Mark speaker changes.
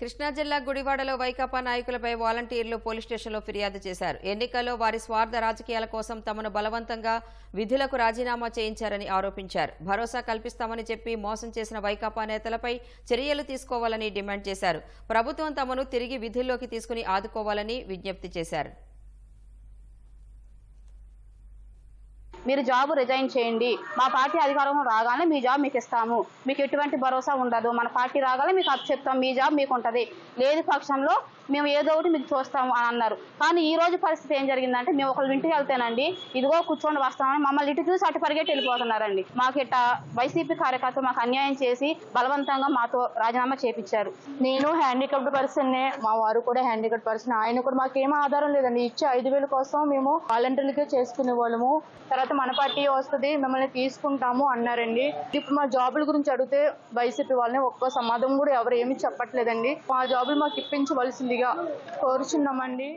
Speaker 1: కృష్ణా జిల్లా గుడివాడలో వైకాపా నాయకులపై వాలంటీర్లు పోలీస్ స్టేషన్లో ఫిర్యాదు చేశారు. ఎన్నికల్లో వారి స్వార్థ రాజకీయాల కోసం తమను బలవంతంగా విధులకు రాజీనామా చేయించారని ఆరోపించారు. భరోసా కల్పిస్తామని చెప్పి మోసం చేసిన వైకాపా నేతలపై చర్యలు తీసుకోవాలని డిమాండ్ చేశారు. ప్రభుత్వం తమను తిరిగి విధుల్లోకి తీసుకుని ఆదుకోవాలని విజ్ఞప్తి చేశారు.
Speaker 2: మీరు జాబ్ రిజైన్ చేయండి. మా పార్టీ అధికారం రాగానే మీ జాబ్ మీకు ఇస్తాము. మీకు ఎటువంటి భరోసా ఉండదు. మన పార్టీ రాగానే మీకు చెప్తాం మీ జాబ్ మీకు ఉంటుంది. లేని పక్షంలో మేము ఏదో ఒకటి మీకు చూస్తాము అని అన్నారు. కానీ ఈ రోజు పరిస్థితి ఏం జరిగిందంటే మేము ఒకళ్ళు ఇంటికి వెళ్తేనండి ఇదిగో కూర్చొని వస్తామని మమ్మల్ని ఇటు చూసి అటు పరిగెట్టి వెళ్ళిపోతున్నారండి. మాకు ఇట్ట వైసీపీ కార్యకర్తలు మాకు అన్యాయం చేసి బలవంతంగా మాతో రాజీనామా చేపించారు
Speaker 3: నేను హ్యాండిక్యాప్డ్ పర్సన్ మా వారు కూడా హ్యాండిక్యాప్డ్ పర్సన్ ఆయన కూడా మాకు ఏం ఆధారం లేదండి. ఇచ్చే ఐదు వేల కోసం మేము వాలంటీర్లకే చేసుకునే వాళ్ళము. తర్వాత మన పార్టీ వస్తుంది మిమ్మల్ని తీసుకుంటాము అన్నారండి. ఇప్పుడు మా జాబుల గురించి అడిగితే వైసీపీ వాళ్ళని ఒక్క సమాధానం కూడా ఎవరు ఏమీ చెప్పట్లేదండి. మా జాబులు మాకు ఇప్పించవలసింది కోరుచున్నామండి.